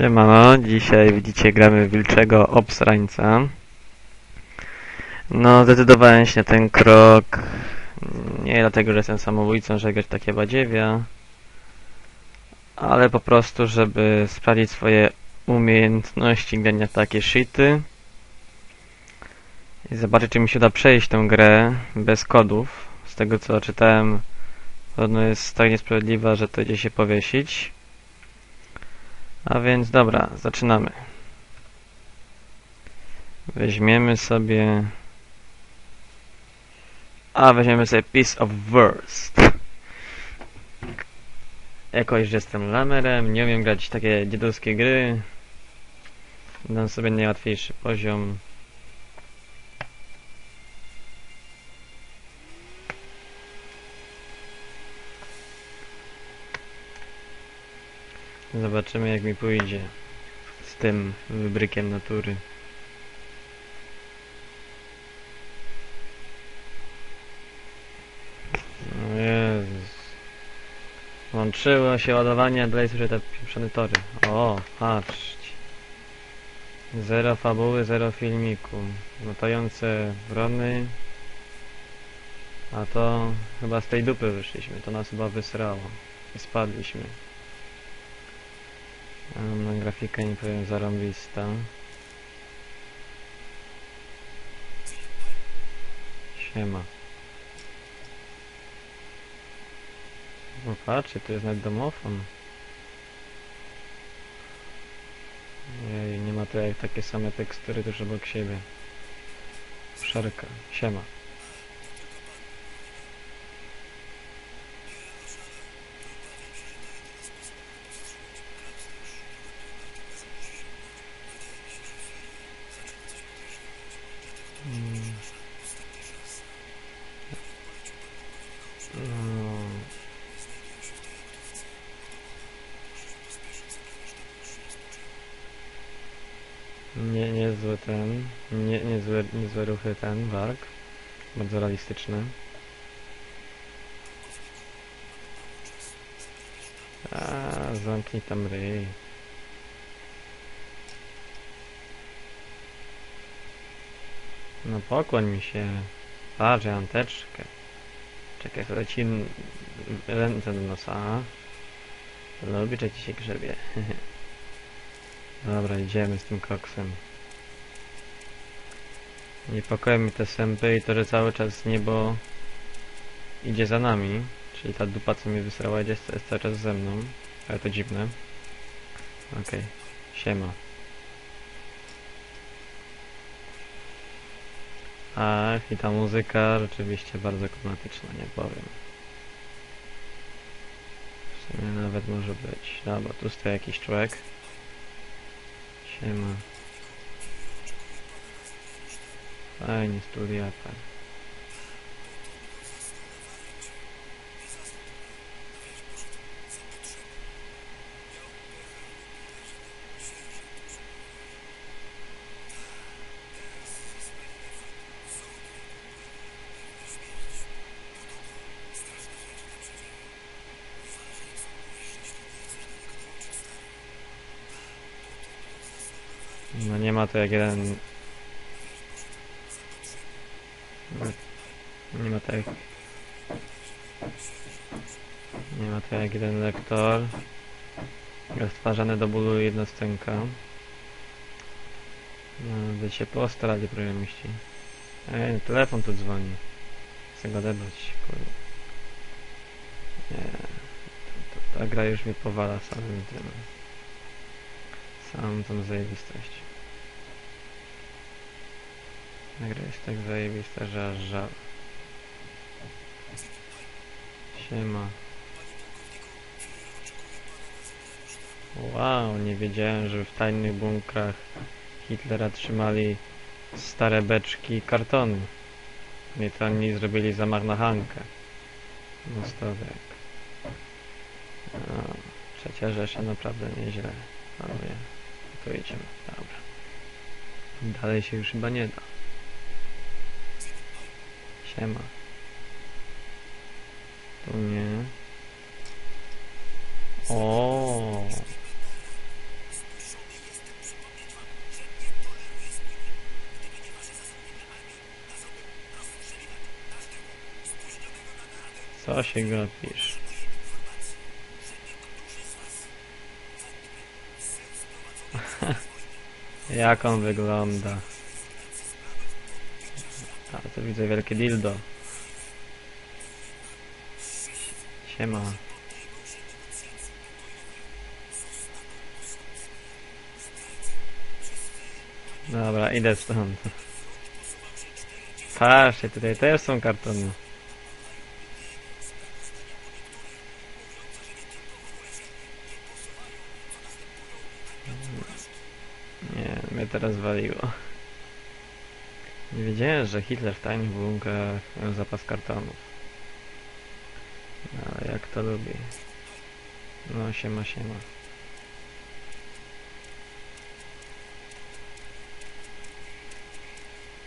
Siemano, dzisiaj widzicie gramy Wilczego Obsrańca. No, zdecydowałem się na ten krok nie dlatego, że jestem samobójcą, że grać takie badziewia, ale po prostu, żeby sprawdzić swoje umiejętności grania takie shity i zobaczyć, czy mi się uda przejść tę grę bez kodów. Z tego co czytałem, podobno jest tak niesprawiedliwa, że to idzie się powiesić. A więc dobra, zaczynamy. Weźmiemy sobie... A, weźmiemy sobie Piece of Worst. Jakoś, że jestem lamerem, nie umiem grać takie dziadowskie gry. Dam sobie najłatwiejszy poziom. Zobaczymy jak mi pójdzie z tym wybrykiem natury. Jezus. Łączyło się ładowanie, dalej słyszę te pieprzone tory. O, patrzcie. Zero fabuły, zero filmiku. Latające wrony. A to chyba z tej dupy wyszliśmy. To nas chyba wysrało. I spadliśmy. A, No, grafika nie powiem zarąbista. Siema. No patrzcie, tu jest nawet domofon. Jej, nie ma to jak takie same tekstury tuż obok siebie. Szarka. Siema. Nie, niezły ten, nie, niezłe, niezłe ruchy ten, warg. Bardzo realistyczny. A, zamknij tam ryj. No pokłoń mi się. Patrz, ja mam teczkę. Czekaj, leci n- ręce do nosa. Lubi, że ci się grzebie. Dobra, idziemy z tym koksem. Niepokoją mi te sępy i to, że cały czas niebo idzie za nami. Czyli ta dupa, co mnie wysrała, idzie, jest cały czas ze mną. Ale to dziwne. Okej, siema. Ach, i ta muzyka rzeczywiście bardzo klimatyczna, nie powiem. W sumie nawet może być. Dobra, tu stoi jakiś człowiek. Siema. Fajnie, studiata. No nie ma to jak jeden... Nie ma to jak... Nie ma to jak jeden lektor. Roztwarzany do bólu jednoscenka. No, by się postarali programiści. Ej, telefon tu dzwoni. Chcę go odebrać, kurde. Nie. To, to, ta gra już mnie powala samym tym. Samą tą zajebistość. Ta gra jest tak zajebista, że aż żal. Siema. Wow, nie wiedziałem, że w tajnych bunkrach Hitlera trzymali stare beczki i kartony. Nie to oni zrobili zamach na Hankę. Mostowiek. No, trzecia Rzesza naprawdę nieźle. Panuje. Tu idziemy. Dobra. Dalej się już chyba nie da. Siema. Tu nie. O. Co się gapisz? Jak on wygląda? A to widzę wielkie dildo. Siema. Dobra, idę stąd. Patrzcie, tutaj też są kartony. Nie, mnie teraz waliło. Nie wiedziałem, że Hitler w tajnych bunkrach miał zapas kartonów. No, Ale jak to lubi. No, siema, siema.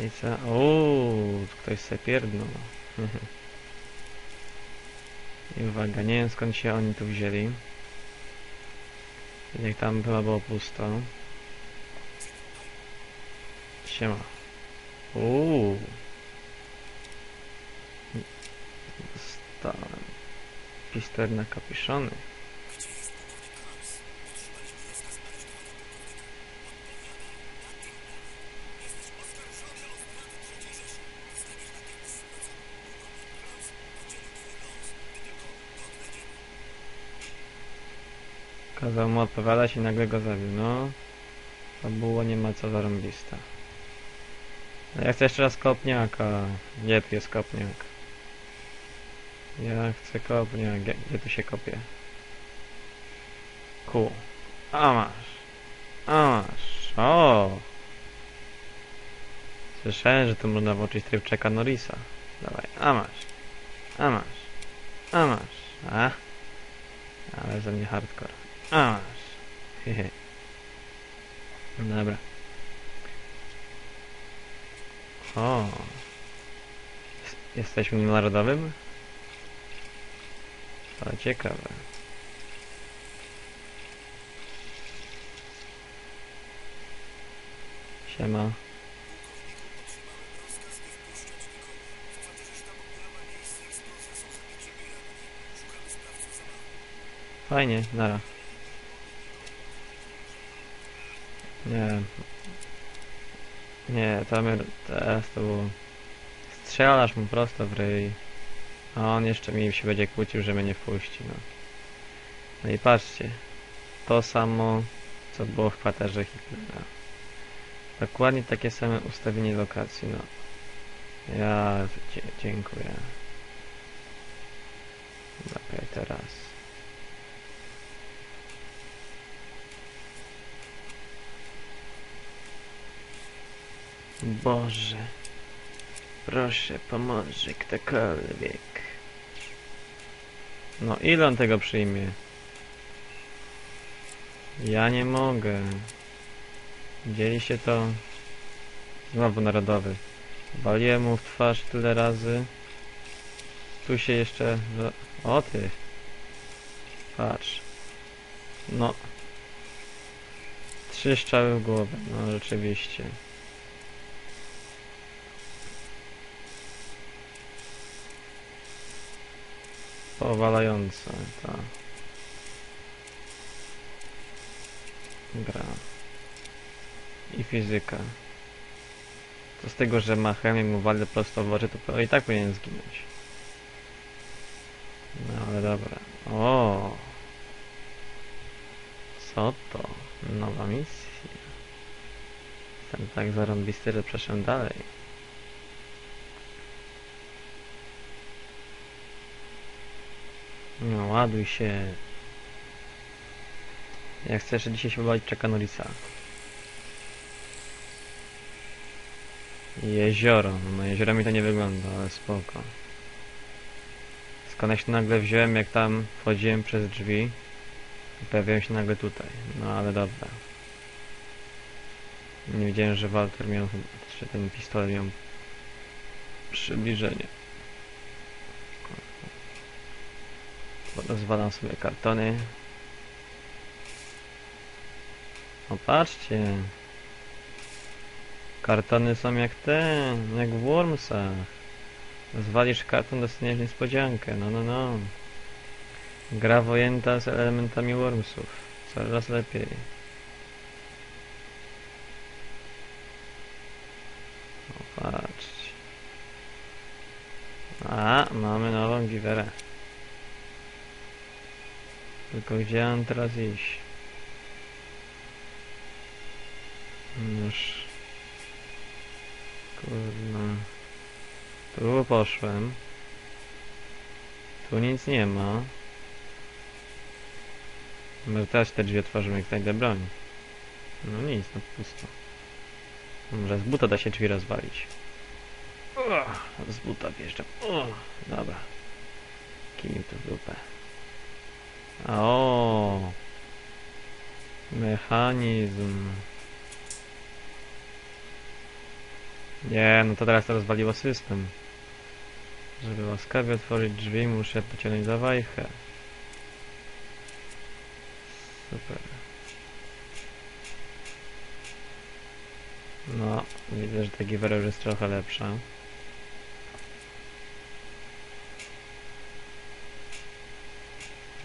I co? Uuu, ktoś se pierdnął. I uwaga, nie wiem skąd się oni tu wzięli. Jak tam chyba było pusto. Siema. Uuu. Dostałem. Pistolet na kapiszony. Kazał mu odpowiadać i nagle go zabił. No. To było nie ma co zarąbista. Ja chcę jeszcze raz kopniaka. Gdzie tu jest kopniak? Ja chcę kopniak. Gdzie, gdzie tu się kopie? Ku. A masz. A masz. O! Słyszałem, że tu można włączyć tryb czeka Norisa. Dawaj. A masz. A masz. A masz. A? Ale ze mnie hardcore. A masz. Hehe. Dobra. O. Jest- Jesteśmy narodowym? To ciekawe. Siema. Fajnie, nara. Nie. Nie, to mnie teraz to było... Strzelasz mu prosto w ryj. A on jeszcze mi się będzie kłócił, że mnie nie wpuści, no. No i patrzcie. To samo, co było w kwaterze Hitlera. Dokładnie takie same ustawienie lokacji, no. Ja dziękuję. Okej, teraz. Boże. Proszę, pomoże ktokolwiek. No ile on tego przyjmie? Ja nie mogę. Dzieli się to... Znowu narodowy. Waliłem mu w twarz tyle razy. Tu się jeszcze... O ty! Patrz. No. Trzy strzały w głowę. No rzeczywiście. Powalająca ta gra. I fizyka. To z tego, że ma chemię mu walę prosto w oczy, to i tak powinien zginąć. No ale dobra. O. Co to? Nowa misja. Jestem tak zarąbisty, że przeszedłem dalej. No, ładuj się. Ja chcę jeszcze dzisiaj się pobawić Chucka Norrisa. Jezioro. No jezioro mi to nie wygląda, ale spoko. Skąd ja się nagle wziąłem, jak tam wchodziłem przez drzwi. i Pojawiłem się nagle tutaj. No ale dobra. Nie wiedziałem, że Walter miał, że ten pistolet miał przybliżenie. Rozwalam sobie kartony. O patrzcie. Kartony są jak te, jak w Wormsach. Zwalisz kartą, dostaniesz niespodziankę. No, no, no. Gra wojęta z elementami Wormsów. Coraz lepiej. O, patrzcie. A, mamy nową giwerę. Tylko gdzie mam teraz iść? Już. Kurna. Tu poszłem. Tu nic nie ma. Może teraz te drzwi otworzymy, jak znajdę broń. No nic, no pusto. Może z buta da się drzwi rozwalić. Uch, z buta wjeżdżam. Uch, dobra. Kij tu w dupę. O! Mechanizm. Nie, no to teraz to rozwaliło system. Żeby łaskawie otworzyć drzwi, muszę pociągnąć za wajchę. Super. No, widzę, że ta giwera już jest trochę lepsza.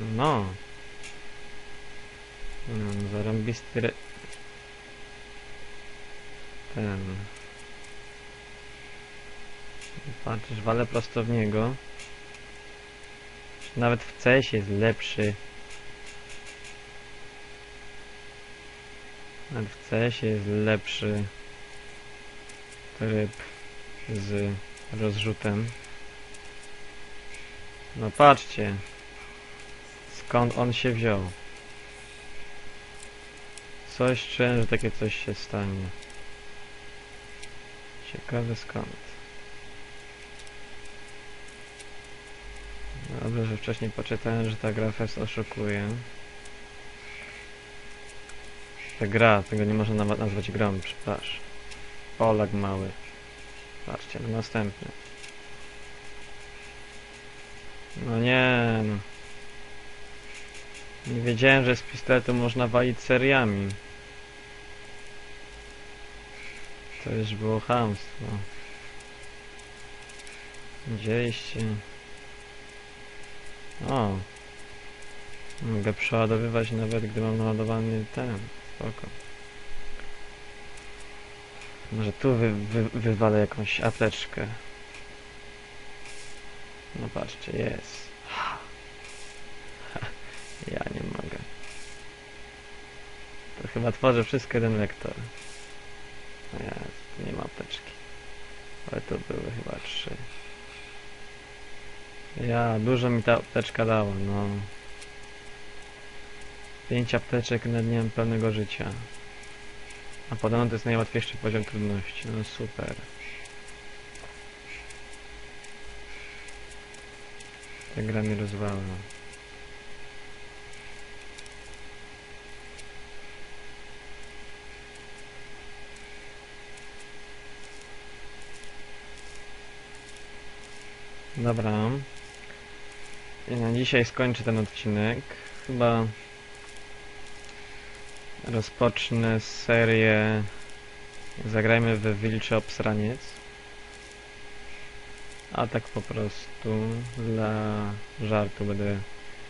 No. Mm, zarąbisty re... Ten... Patrzysz, walę prosto w niego. Nawet w CS jest lepszy. Nawet w CS jest lepszy tryb z rozrzutem. No patrzcie. Skąd on się wziął? Coś czułem, że takie coś się stanie. Ciekawe skąd. Dobrze, że wcześniej poczytałem, że ta gra fest oszukuje. Ta gra, tego nie można nawet nazwać grą, przepraszam. Olag mały. Patrzcie, no następny. No nie no. Nie wiedziałem, że z pistoletu można walić seriami. To już było chamstwo. Widzieliście? O! Mogę przeładowywać nawet gdy mam naładowany ten. Spoko. Może tu wy, wy, wywalę jakąś apteczkę. No patrzcie, jest. Ja nie mogę. To chyba tworzę wszystko jeden lektor. No jest, nie ma apteczki. Ale tu były chyba trzy. Ja, dużo mi ta apteczka dała, no. Pięć apteczek na dniem pełnego życia. A podobno to jest najłatwiejszy poziom trudności. No super. Ta gra mnie rozwala. Dobra. I na dzisiaj skończę ten odcinek. Chyba rozpocznę serię Zagrajmy we Wilczy Obsraniec. A tak po prostu dla żartu będę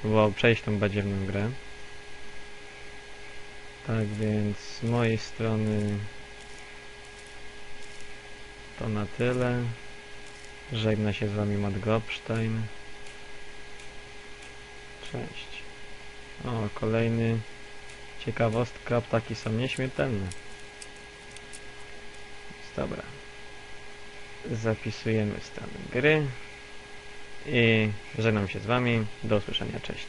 próbował przejść tą badziewną grę. Tak więc z mojej strony to na tyle. Żegna się z wami Matt Gopstein. Cześć. O, kolejny ciekawostka, ptaki są nieśmiertelne. Dobra. Zapisujemy stan gry i żegnam się z wami. Do usłyszenia, cześć.